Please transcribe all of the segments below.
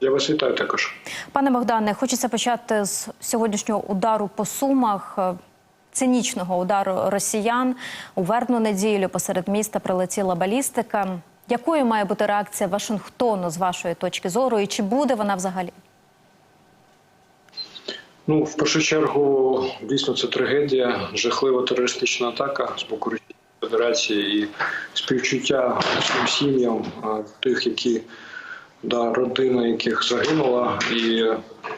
Я вас вітаю також. Пане Богдане, хочеться почати з сьогоднішнього удару по сумах. е, Цинічного удару росіян у вербну неділю посеред міста прилетіла балістика. Якою має бути реакція Вашингтону з вашої точки зору, і чи буде вона взагалі? Ну, в першу чергу, дійсно, це трагедія, жахлива терористична атака з боку Російської Федерації і співчуття всім сім'ям тих, які да, родина яких загинула, і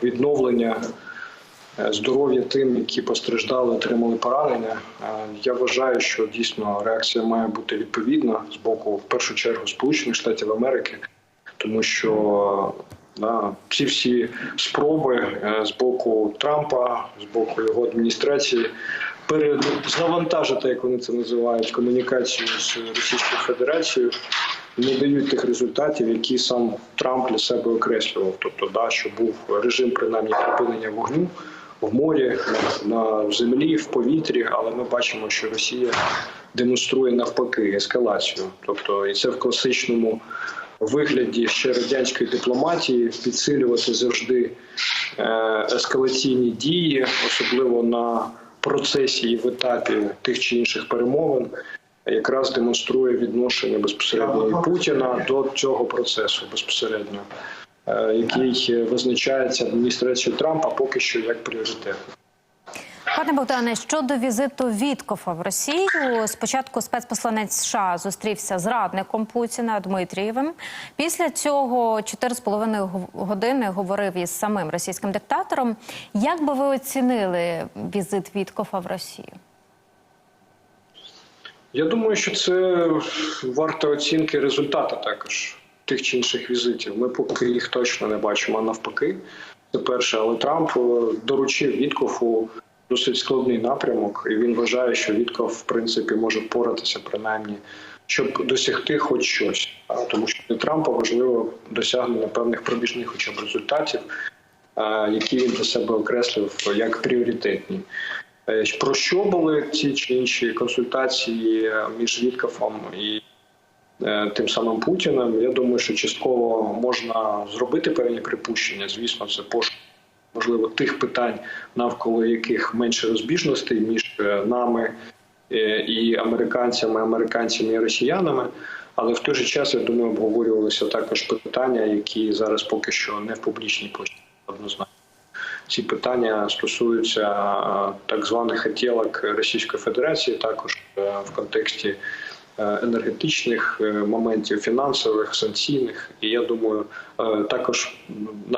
відновлення е, здоров'я тим, які постраждали, отримали поранення. Е, Я вважаю, що дійсно реакція має бути відповідна з боку, в першу чергу, Сполучених Штатів Америки, тому що да, ці всі спроби е, з боку Трампа, з боку його адміністрації. Перезавантажити, як вони це називають, комунікацію з Російською Федерацією не дають тих результатів, які сам Трамп для себе окреслював. Тобто, да, що був режим принаймні припинення вогню в морі, на землі, в повітрі, але ми бачимо, що Росія демонструє навпаки ескалацію. Тобто, і це в класичному вигляді ще радянської дипломатії підсилювати завжди е, ескалаційні дії, особливо на процесі і в етапі тих чи інших перемовин якраз демонструє відношення безпосередньо і Путіна до цього процесу безпосередньо, е, який визначається адміністрацією Трампа поки що як пріоритет. Пане Богдане, щодо візиту Віткофа в Росію, спочатку спецпосланець США зустрівся з радником Путіна Дмитрієвим. Після цього 4,5 години говорив із самим російським диктатором. Як би ви оцінили візит Віткофа в Росію? Я думаю, що це варто оцінки результату також тих чи інших візитів. Ми поки їх точно не бачимо, а навпаки. Це перше, але Трамп е, доручив Віткофу досить складний напрямок, і він вважає, що Вітков, в принципі, може впоратися принаймні, щоб досягти хоч щось. А, Тому що для Трампа важливо досягнення певних пробіжних хоча б результатів, які він для себе окреслив як пріоритетні. Е, Про що були ці чи інші консультації е, між Віткофом і е, тим самим Путіним? Я думаю, що частково можна зробити певні припущення. Звісно, це пошук можливо тих питань, навколо яких менше розбіжностей між нами і американцями, американцями і росіянами. Але в той же час я думаю, обговорювалися також питання, які зараз поки що не в публічній площині однозначно. Ці питання стосуються так званих хотілок Російської Федерації, також е, в контексті е, енергетичних е, моментів, фінансових, санкційних. І я думаю, також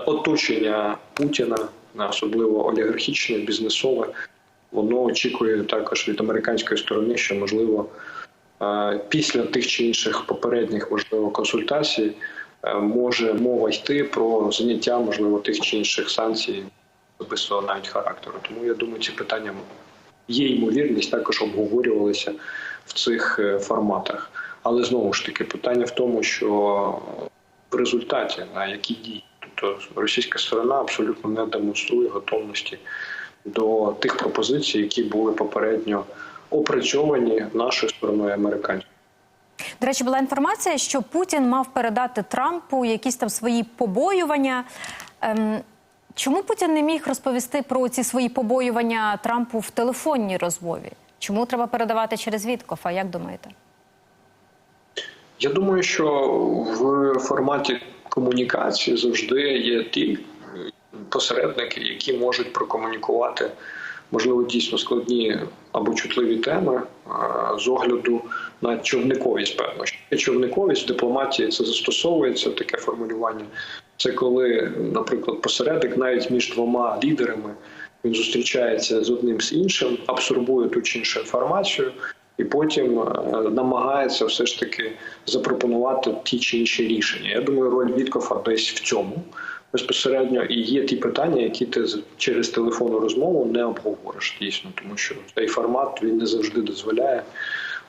оточення Путіна, на особливо олігархічне, бізнесове, воно очікує також від американської сторони, що можливо після тих чи інших попередніх можливо консультацій може мова йти про заняття можливо тих чи інших санкцій особистого навіть характеру. Тому я думаю, ці питання є ймовірність також обговорювалися в цих е, форматах. Але знову ж таки, питання в тому, що в результаті на які дії, тобто російська сторона абсолютно не демонструє готовності до тих пропозицій, які були попередньо опрацьовані нашою стороною американською. До речі, була інформація, що Путін мав передати Трампу якісь там свої побоювання. Ем, чому Путін не міг розповісти про ці свої побоювання Трампу в телефонній розмові? Чому треба передавати через Віткофа? Як думаєте? Я думаю, що в форматі комунікації завжди є ті посередники, які можуть прокомунікувати, можливо, дійсно складні або чутливі теми з огляду на човниковість. Певно, човниковість в дипломатії це застосовується таке формулювання. Це коли, наприклад, посередник навіть між двома лідерами він зустрічається з одним з іншим, абсорбує ту чи іншу інформацію. І потім е, намагається все ж таки запропонувати ті чи інші рішення. Я думаю, роль Віткофа десь в цьому безпосередньо і є ті питання, які ти через телефонну розмову не обговориш дійсно, тому що цей формат він не завжди дозволяє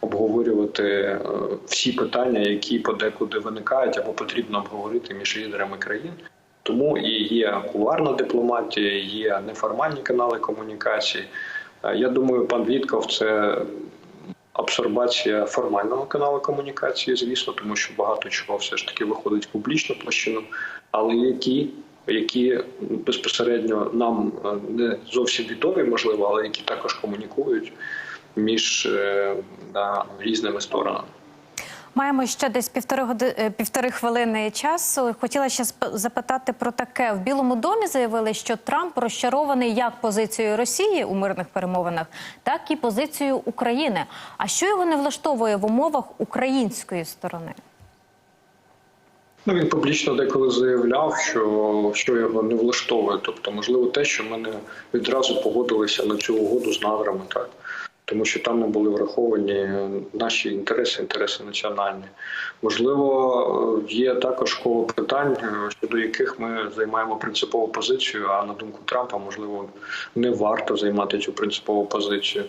обговорювати е, всі питання, які подекуди виникають або потрібно обговорити між лідерами країн. Тому і є кулуарна дипломатія, є неформальні канали комунікації. Е, Я думаю, пан Вітков це абсорбація формального каналу комунікації, звісно, тому що багато чого все ж таки виходить в публічну площину, але які, які безпосередньо нам е, не зовсім відомі, можливо, але які також комунікують між е, да, різними сторонами. Маємо ще десь півтори годи е, півтори хвилини часу. Хотіла ще запитати про таке. В Білому домі заявили, що Трамп розчарований як позицією Росії у мирних перемовинах, так і позицією України. А що його не влаштовує в умовах української сторони? Ну, він публічно деколи заявляв, що, що його не влаштовує. Тобто, можливо, те, що ми не відразу погодилися на цю угоду з надрами, так тому що там не були враховані наші інтереси, інтереси національні. Можливо, є також коло питань, е, щодо яких ми займаємо принципову позицію. А на думку Трампа, можливо, не варто займати цю принципову позицію.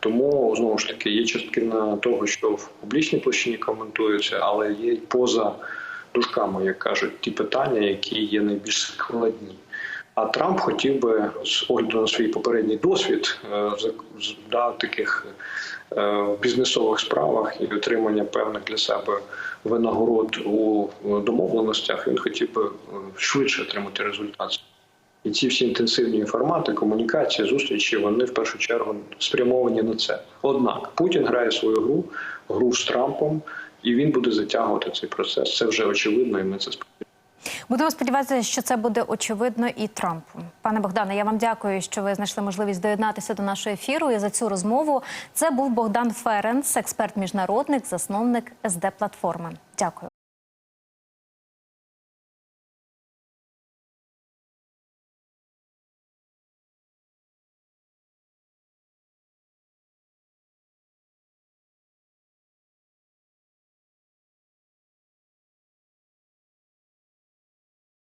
Тому знову ж таки є частина того, що в публічній площині коментується, але є й поза дужками, як кажуть, ті питання, які є найбільш складні. А Трамп хотів би з огляду на свій попередній досвід е, да, таких е, бізнесових справах і отримання певних для себе винагород у домовленостях. Він хотів би е, швидше отримати результат. І ці всі інтенсивні формати, комунікації, зустрічі, вони в першу чергу спрямовані на це. Однак Путін грає свою гру, гру з Трампом, і він буде затягувати цей процес. Це вже очевидно, і ми це сподіваємося. Будемо сподіватися, що це буде очевидно і Трампу. Пане Богдане, я вам дякую, що ви знайшли можливість доєднатися до нашого ефіру і за цю розмову. Це був Богдан Ференс, експерт міжнародник, засновник СД платформи. Дякую.